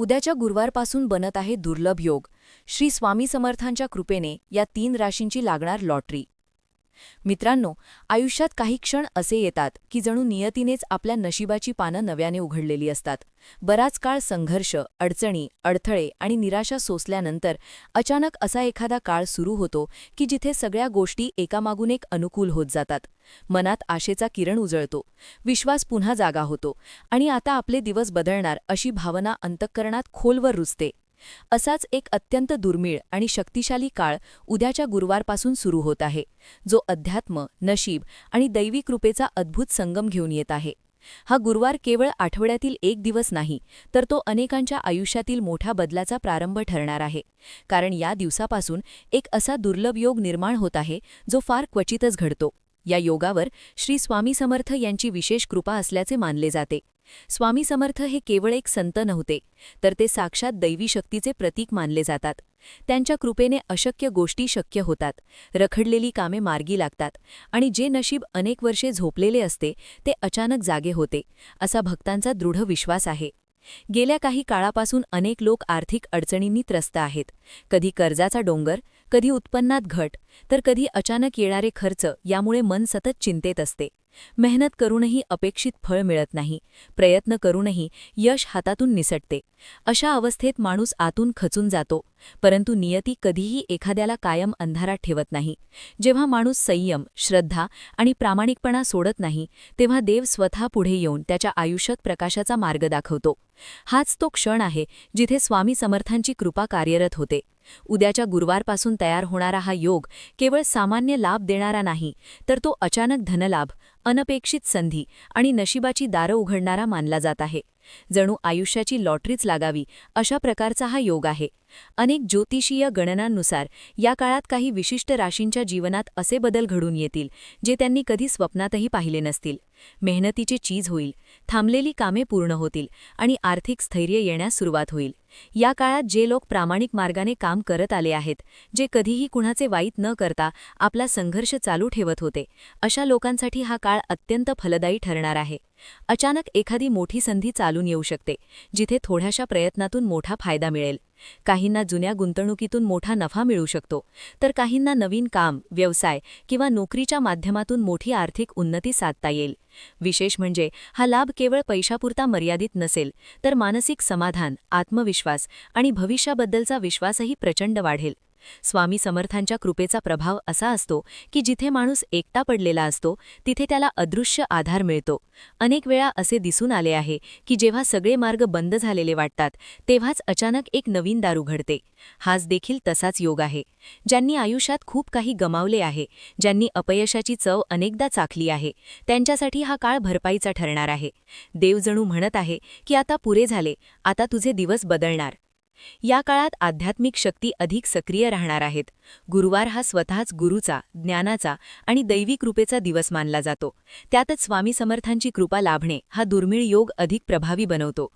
उद्याच्या गुरुवारपासून बनत आहे दुर्लभ योग. श्री स्वामी समर्थांच्या कृपेने या तीन राशींची लागणार लॉटरी. मित्रांनो आयुष्यात काही क्षण असे येतात की जणू नियतीनेच आपल्या नशिबाची पानं नव्याने उघडलेली असतात. बराच काळ संघर्ष अडचणी अडथळे आणि निराशा सोसल्यानंतर अचानक असा एखादा काळ सुरू होतो की जिथे सगळ्या गोष्टी एकामागून एक अनुकूल होत जातात. मनात आशेचा किरण उजळतो विश्वास पुन्हा जागा होतो आणि आता आपले दिवस बदलणार अशी भावना अंतःकरणात खोलवर रुजते. असाच एक अत्यंत दुर्मिळ आणि शक्तिशाली काळ उद्याच्या गुरुवारपासून सुरू होत आहे जो अध्यात्म नशीब आणि दैवी कृपेचा अद्भुत संगम घेऊन येत आहे. हा गुरुवार केवळ आठवड्यातील एक दिवस नाही तर तो अनेकांच्या आयुष्यातील मोठ्या बदलाचा प्रारंभ ठरणार आहे. कारण या दिवसापासून एक असा दुर्लभ योग निर्माण होत आहे जो फार क्वचितच घडतो. या योगावर श्री स्वामी समर्थ यांची विशेष कृपा असल्याचे मानले जाते. स्वामी समर्थ हे केवळ एक संत नव्हते तर ते साक्षात दैवी शक्तीचे प्रतीक मानले जातात. त्यांच्या कृपेने अशक्य गोष्टी शक्य होतात रखडलेली कामे मार्गी लागतात आणि जे नशीब अनेक वर्षे झोपलेले असते ते अचानक जागे होते असा भक्तांचा दृढ विश्वास आहे. गेल्या काही काळापासून अनेक लोक आर्थिक अडचणींनी त्रस्त आहेत. कधी कर्जाचा डोंगर कधी उत्पन्नात घट तर कधी अचानक येणारे खर्च यामुळे मन सतत चिंतेत असते. मेहनत करूनही अपेक्षित फळ मिळत नाही. प्रयत्न करूनही यश हातातून निसटते. अशा अवस्थेत माणूस आतून खचून जातो. परंतु नियती कधीही एखाद्याला कायम अंधारात ठेवत नाही. जेव्हा माणूस संयम श्रद्धा आणि प्रामाणिकपणा सोडत नाही तेव्हा देव स्वतः पुढे येऊन त्याच्या आयुष्यात प्रकाशाचा मार्ग दाखवतो. हाच तो क्षण आहे जिथे स्वामी समर्थांची कृपा कार्यरत होते. उद्याच्या गुरुवारपासून तयार होणारा हा योग केवळ सामान्य लाभ देणारा नाही तर तो अचानक धनलाभ अनपेक्षित संधी आणि नशिबाची दारं उघडणारा मानला जात आहे. जणू आयुष्याची लॉटरीच लागावी अशा प्रकारचा हा योग आहे. अनेक ज्योतिषीय गणनांनुसार या काळात काही विशिष्ट राशींच्या जीवनात असे बदल घडून येतील जे त्यांनी कधी स्वप्नातही पाहिले नसतील. मेहनतीचे चीज होईल थांबलेली कामे पूर्ण होतील आणि आर्थिक स्थैर्य येण्यास सुरुवात होईल. या काळात जे लोक प्रामाणिक मार्गाने काम करत आले आहेत जे कधीही कुणाचे वाईट न करता आपला संघर्ष चालू ठेवत होते अशा लोकांसाठी हा काळ अत्यंत फलदायी ठरणार आहे. अचानक एखादी मोठी संधी चालून येऊ शकते जिथे थोड्याशा प्रयत्नातून मोठा फायदा मिळेल. काहींना जुन्या गुंतवणुकीतून मोठा नफा मिळू शकतो तर काहींना नवीन काम व्यवसाय किंवा नोकरीच्या माध्यमातून मोठी आर्थिक उन्नती साधता येईल. विशेष म्हणजे हा लाभ केवळ पैशापुरता मर्यादित नसेल तर मानसिक समाधान आत्मविश्वास आणि भविष्याबद्दलचा विश्वासही प्रचंड वाढेल. स्वामी समर्थांच्या कृपेचा प्रभाव असा असतो की जिथे माणूस एकटा पडलेला असतो तिथे त्याला अदृश्य आधार मिळतो. अनेक वेळा असे दिसून आले आहे की जेव्हा सगळे मार्ग बंद झालेले वाटतात तेव्हाच अचानक एक नवीन दार उघडते. हाच देखील तसाच योग आहे. ज्यांनी आयुष्यात खूप काही गमावले आहे ज्यांनी अपयशाची चव अनेकदा चाखली आहे त्यांच्यासाठी हा काळ भरपाईचा ठरणार आहे. देव जणू म्हणत आहे की आता पुरे झाले आता तुझे दिवस बदलणार. या काळात आध्यात्मिक शक्ती अधिक सक्रिय राहणार आहेत. गुरुवार हा स्वतःच गुरुचा ज्ञानाचा आणि दैवी कृपेचा दिवस मानला जातो. त्यातच स्वामी समर्थांची कृपा लाभणे हा दुर्मिळ योग अधिक प्रभावी बनवतो.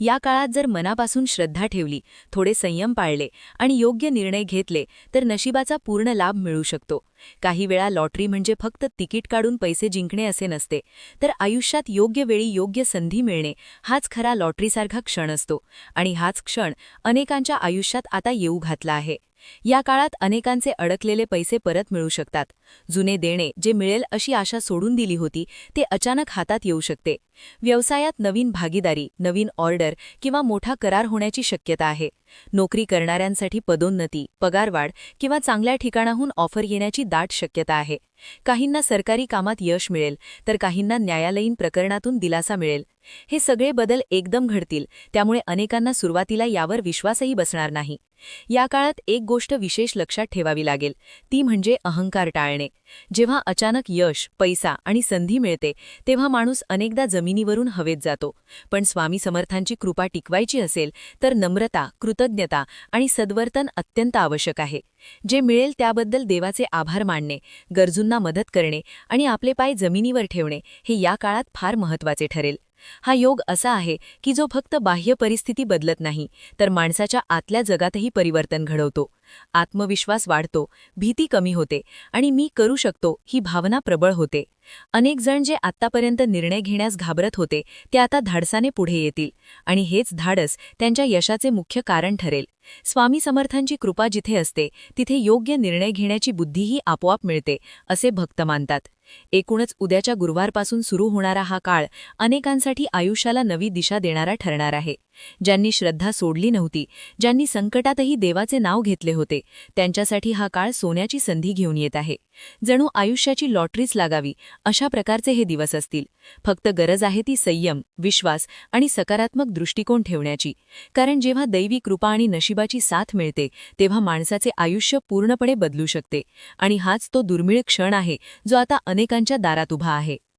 या काळात जर मनापासून श्रद्धा ठेवली थोडे संयम पाळले आणि योग्य निर्णय घेतले तर नशिबाचा पूर्ण लाभ मिळू शकतो. काही वेळा लॉटरी म्हणजे फक्त तिकीट काढून पैसे जिंकणे असे नसते तर आयुष्यात योग्य वेळी योग्य संधी मिळणे हाच खरा लॉटरीसारखा क्षण असतो आणि हाच क्षण अनेकांच्या आयुष्यात आता येऊ घातला आहे. या काळात अनेकांचे अडकलेले पैसे परत मिळू शकतात. जुने देणे जे मिळेल अशी आशा सोडून दिली होती ते अचानक हातात येऊ शकते. व्यवसायात नवीन भागीदारी नवीन ऑर्डर किंवा मोठा करार होण्याची शक्यता आहे. नोकरी करणाऱ्यांसाठी पदोन्नती पगारवाढ किंवा चांगल्या ठिकाणाहून ऑफर येण्याची दाट शक्यता आहे. काहींना सरकारी कामात यश मिळेल तर काहींना न्यायालयीन प्रकरणातून दिलासा मिळेल. हे सगळे बदल एकदम घडतील त्यामुळे अनेकांना सुरुवातीला यावर विश्वासही बसणार नाही. या काळात एक गोष्ट विशेष लक्षात ठेवावी लागेल ती म्हणजे अहंकार टाळणे. जेव्हा अचानक यश पैसा आणि संधी मिळते तेव्हा माणूस अनेकदा जमिनीवरून हवेत जातो. पण स्वामी समर्थांची कृपा टिकवायची असेल तर नम्रता कृतज्ञता आणि सद्वर्तन अत्यंत आवश्यक आहे. जे मिळेल त्याबद्दल देवाचे आभार मानणे गरजूंना मदत करणे आणि आपले पाय जमिनीवर ठेवणे हे या काळात फार महत्त्वाचे ठरेल. हा योग असा आहे की जो फक्त बाह्य परिस्थिती बदलत नाही तर माणसाच्या आतल्या जगातही परिवर्तन घडवतो. आत्मविश्वास वाढतो भीती कमी होते आणि मी करू शकतो ही भावना प्रबळ होते. अनेक जण जे आत्तापर्यंत निर्णय घेण्यास घाबरत होते ते आता धाडसाने पुढे येतील आणि हेच धाडस त्यांच्या यशाचे मुख्य कारण ठरेल. स्वामी समर्थांची कृपा जिथे असते तिथे योग्य निर्णय घेण्याची बुद्धीही आपोआप मिळते असे भक्त मानतात. एकूणच उद्याच्या गुरुवारपासून सुरू होणारा हा काळ अनेकांसाठी आयुष्याला नवी दिशा देणारा ठरणार आहे. ज्यांनी श्रद्धा सोडली नव्हती ज्यांनी संकटातही देवाचे नाव घेतले होते त्यांच्यासाठी हा काळ सोन्याची संधी घेऊन येत आहे. जणू आयुष्याची लॉटरीच लागावी अशा प्रकारचे हे दिवस असतील. फक्त गरज आहे ती संयम विश्वास आणि सकारात्मक दृष्टिकोन ठेवण्याची. कारण जेव्हा दैवी कृपा आणि नशिबाची साथ मिळते तेव्हा माणसाचे आयुष्य पूर्णपणे बदलू शकते. आणि हाच तो दुर्मिळ क्षण आहे जो आता अनेकांच्या दारात उभा आहे.